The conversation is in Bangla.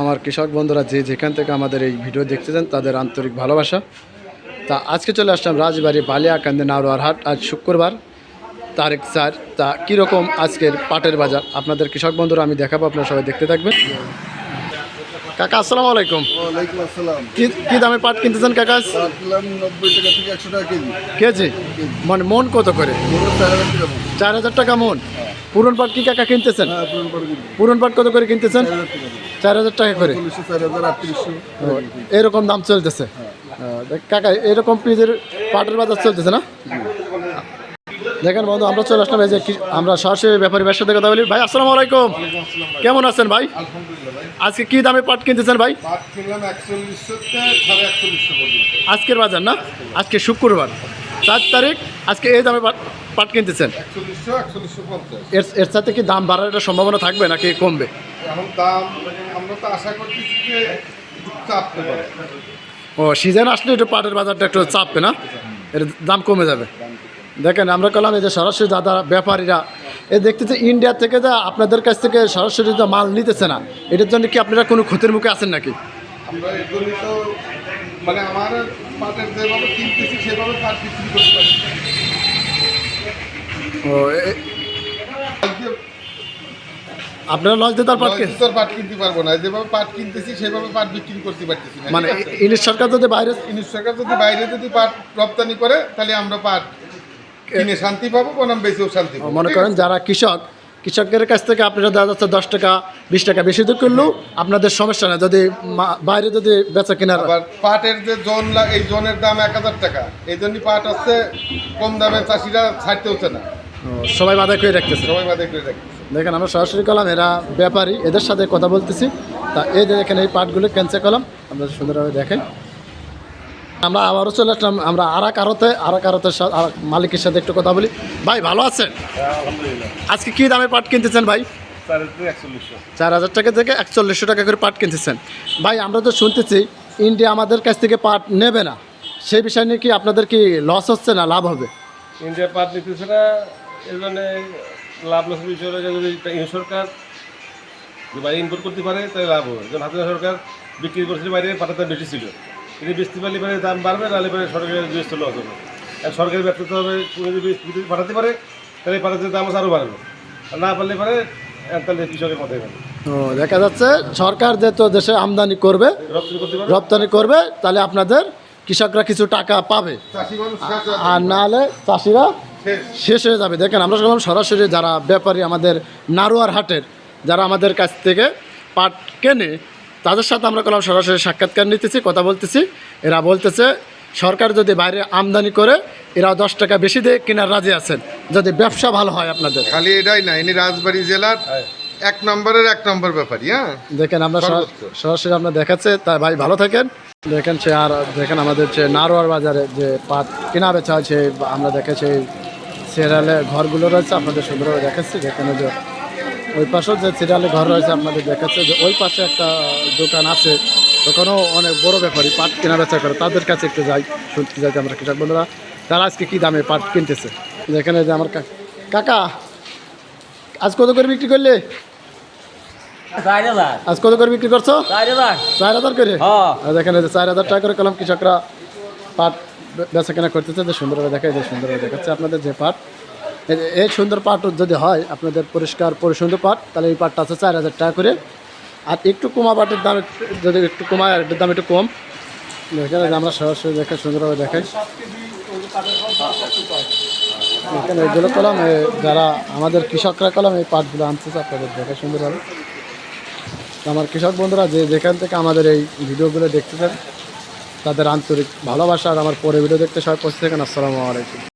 আমার কৃষক বন্ধুরা যে যেখান থেকে আমাদের এই ভিডিও দেখতেছেন তাদের আন্তরিক ভালোবাসা। তা আজকে চলে আসলাম রাজবাড়ি বালিয়াকান্দি নারোয়ার হাট আজ শুক্রবার তারিখ চার। তা কীরকম আজকের পাটের বাজার? আপনাদের কৃষক বন্ধুরা আমি দেখাবো আপনারা সবাই দেখতে থাকবেন। কাকা আসসালামু আলাইকুম। কি কি দামে পাট কিনতেছেন কাকা কেজি। মানে মন কত করে? চার হাজার টাকা মন। পুরন পাট কি কাকা কিনতেছেন? হ্যাঁ পুরন পাট কত করে কিনতেছেন? চার হাজার টাকা করে। এরকম দাম চলতেছে। কাকা এরকম পিজের পাটের বাজার চলতেছে না? দেখেন বন্ধু আমরা চলে আসলাম এই যে কি- আমরা সরাসরি ব্যাপারী ব্যবসার সাথে কথা বলি। ভাই আসসালামু আলাইকুম। কেমন আছেন ভাই? আজকে কি দামে পাট কিনতেছেন ভাই? আজকের বাজার না? আজকে শুক্রবার। চার তারিখ আজকে এই দামে পাট কিনতেছেন। এর এর সাথে কি দাম বাড়ার একটা সম্ভাবনা থাকবে নাকি কমবে? এখন দাম আমরা তো আশা করতেছি যে চাপতে পারে। ও সিজন আসলে একটু পাটের বাজারটা একটু চাপবে না? এর দাম কমে যাবে। দেখেন আমরা কলাম এই যে সরাসরি দাদা ব্যাপারীরা এ দেখতেছে ইন্ডিয়া থেকে যা আপনাদের কাছ থেকে সরাসরি যা মাল নিতেছে না এটার জন্য কি আপনারা কোনো ক্ষতির মুখে আছেন নাকি? আমরা মানে আমার পাটের যেভাবে কিনতেছি সেভাবে পাট বিক্রি করতে পারি। ও আপনারা দিয়ে তার পাট কিনতে পারব না। যেভাবে পাট কিনতেছি সেভাবে পাট বিক্রি করতে পারতেছি না। মানে সরকার যদি বাইরে ইংলিশ সরকার যদি বাইরে যদি পাট রপ্তানি করে তাহলে আমরা পাট কিনে শান্তি পাবো বনাম শান্তি পাবো। মনে করেন যারা কৃষক কৃষকের কাছ থেকে আপনারা দেখা যাচ্ছে দশ টাকা বিশ টাকা। বেশি দিয়ে করলেও আপনাদের সমস্যা না যদি বাইরে যদি বেচা কেনার পাটের যে জোন এই জোনের দাম এক হাজার টাকা। এই জন্যই পাট হচ্ছে কম দামে চাষিরা ছাড়তে হচ্ছে না। সবাই বাধা করে রাখতেছে। সবাই বাদে করে রাখতেছে। দেখেন আমরা সরাসরি কলাম এরা ব্যাপারী এদের সাথে কথা বলতেছি। তা এই যে দেখেন এই পাটগুলো ক্যান্সে কলাম। আমরা সুন্দরভাবে দেখেন। আমরা আবারও চলে আসলাম আমরা আরাক আরতে আরাক আরতের সাথে মালিকের সাথে একটু কথা বলি। ভাই ভালো আছেন? আজকে কি দামে পাট কিনতেছেন ভাই? চার হাজার টাকা থেকে একচল্লিশশো টাকা করে পাট কিনতেছেন। ভাই আমরা তো শুনতেছি ইন্ডিয়া আমাদের কাছ থেকে পাট নেবে না। সেই বিষয় নিয়ে কি আপনাদের কি লস হচ্ছে না লাভ হবে? ইন্ডিয়া পাট নিতেছে না এর জন্য লাভ লস বিষয় সরকার যদি বাইরে ইম্পোর্ট করতে পারে তাহলে লাভ হবে। হাতে সরকার বিক্রি করছিল বাইরে দাম বেশি ছিল। যদি বৃষ্টি পারলে পরে দাম বাড়বে নাহলে পরে সরকারের জিনিস লস হবে। আর সরকারি ব্যবসা হবে যদি পাঠাতে পারে তাহলে পাঠাতে দাম আরও বাড়বে। আর না পারলে পরে তাহলে কৃষকের মাথায় পাবে ও দেখা যাচ্ছে সরকার যেহেতু দেশে আমদানি করবে রপ্তানি করতে পারে রপ্তানি করবে তাহলে আপনাদের কৃষকরা কিছু টাকা পাবে। আর না হলে চাষিরা শেষ। হয়ে যাবে। দেখেন আমরা সবাই সরাসরি যারা ব্যাপারী আমাদের নারোয়ার হাটের যারা আমাদের কাছ থেকে পাট কেনে তাদের সাথে আমরা কলাম সরাসরি সাক্ষাৎকার নিতেছি কথা বলতেছি। এরা বলতেছে সরকার যদি বাইরে আমদানি করে এরা দশ টাকা বেশি দিয়ে কেনার রাজি আছেন। যদি ব্যবসা ভালো হয় আপনাদের। খালি এটাই না ইনি রাজবাড়ি জেলার এক নম্বরের এক নম্বর ব্যাপারই হ্যাঁ? দেখেন আমরা সরাসরি আমরা দেখাচ্ছে তা ভাই ভালো থাকেন। দেখেন সে আর দেখেন আমাদের যে নারোয়ার বাজারে যে পাট কেনা বেচা আছে আমরা দেখেছি সিরিয়ালে ঘরগুলো রয়েছে আপনাদের সুন্দরভাবে দেখাচ্ছি। যেখানে যে ওই পাশেও যে সিরিয়ালে ঘর রয়েছে আপনাদের দেখাচ্ছে যে ওই পাশে একটা দোকান আছে। দোকানও অনেক বড় ব্যাপারী পাট কেনা বেচা করে। তাদের কাছে একটু যাই শুনতে যাই আমরা কৃষক বন্ধুরা তারা আজকে কী দামে পাট কিনতেছে? যেখানে যে আমার কাকা আজ কত করে বিক্রি করলে? আজ কত করে বিক্রি করছ? চার হাজার। করে। আর দেখেন যে চার হাজার টাকা করে কলম কৃষকরা পাট বেচা কেনা করতেছে। যে সুন্দরভাবে দেখায় যে সুন্দরভাবে দেখাচ্ছে আপনাদের যে পাট। এই সুন্দর পাট যদি হয়, আপনাদের পরিষ্কার পরিশুদ্ধ পাট, তাহলে এই পাটটা আছে চার হাজার টাকা করে। আর একটু কমা পাটের দাম যদি একটু কমায় আর দাম একটু কম। দেখেন আমরা সরাসরি দেখে সুন্দরভাবে দেখাই এখানে এগুলো কলম যারা আমাদের কৃষকরা কলম এই পাটগুলো আনতেছে, আপনাদের দেখে সুন্দরভাবে। আমার কৃষক বন্ধুরা, যে যেখান থেকে আমাদের এই ভিডিওগুলো দেখতেছেন, তাদের আন্তরিক ভালোবাসা আর আমার পরে ভিডিও দেখতে সবাই পৌঁছে থাকেন। আসসালামু আলাইকুম।